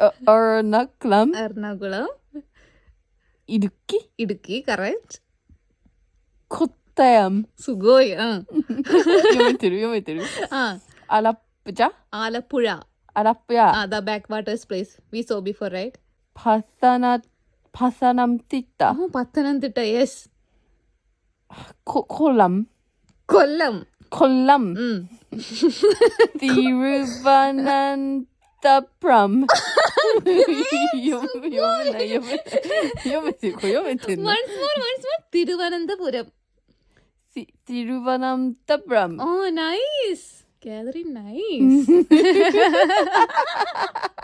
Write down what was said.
Ernakulam. Ernakulam. Idukki. Idukki correct Kottayam. സുഗോയ് ah. യോമിത്തിരു യോമിത്തിരു. ആ. Alappuzha. Alappuzha. Alappuzha. Ah the backwaters place we saw before right പത്തന Pathanamthitta oh Pathanamthitta yes Kollam. Kollam. Kollam. Thiruvananthapuram. Thiruvananthapuram. Thiruvananthapuram. Oh nice. Catherine nice.